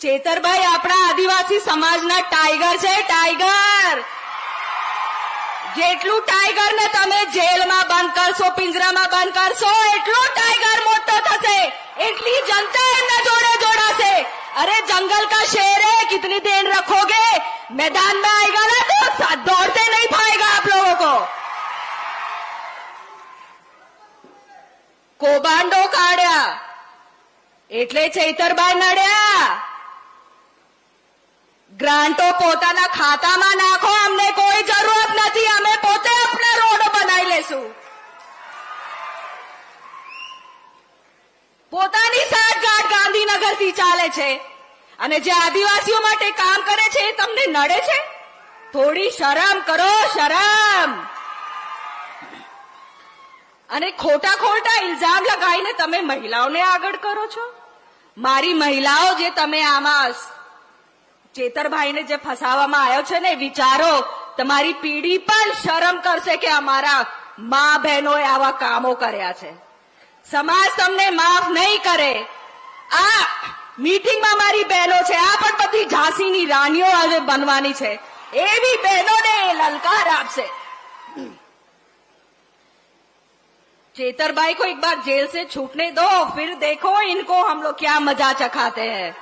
ચેતરભાઈ આપણા આદિવાસી સમાજના ટાઈગર છે ટાઈગર જેટલું ટાઈગર ને તમે જેલમાં બંધ કરશો પિંજરામાં બંધ કરશો એટલો ટાઈગર મોટો થશે એટલી જનતા એમના જોડે જોડાશે અરે જંગલ કા શેર है कितनी देर रखोगे मैदान में आएगा ना तो साथ दौड़ते नहीं पाएगा आप लोगों को કૌભાંડો કાઢ્યા એટલે ચૈતરભાઈ નડ્યા ગ્રાન્ટો પોતાના ખાતામાં નાખો, અમને કોઈ જરૂરત નથી, અમે પોતે આપણે રોડ બનાવી લેશું. પોતાની સાઠગાંઠ ગાંધીનગરથી ચાલે છે. અને જે આદિવાસીઓ માટે કામ કરે છે, એ તમને નડે છે? થોડી શરમ કરો, શરમ! અને ખોટા ખોટા ઇલ્ઝામ લગાવીને તમે મહિલાઓને આગળ કરો છો? મારી મહિલાઓ જે તમે આમાં ચેતરભાઈને જે ફસાવામાં આવ્યો છે ને વિચારો તમારી પીઢી પણ શરમ કરશે કે અમારા મા બહેનોએ આવા કામો કર્યા છે સમાજ તમને માફ નહીં કરે આ મીટિંગમાં મારી બહેનો છે આ પણ બધી ઝાંસીની રાણીઓ હવે બનવાની છે એવી બહેનોને એ લલકાર આપશે चेतर भाई को एक बार जेल से छूटने दो फिर देखो इनको हम लोग क्या मजा चखाते हैं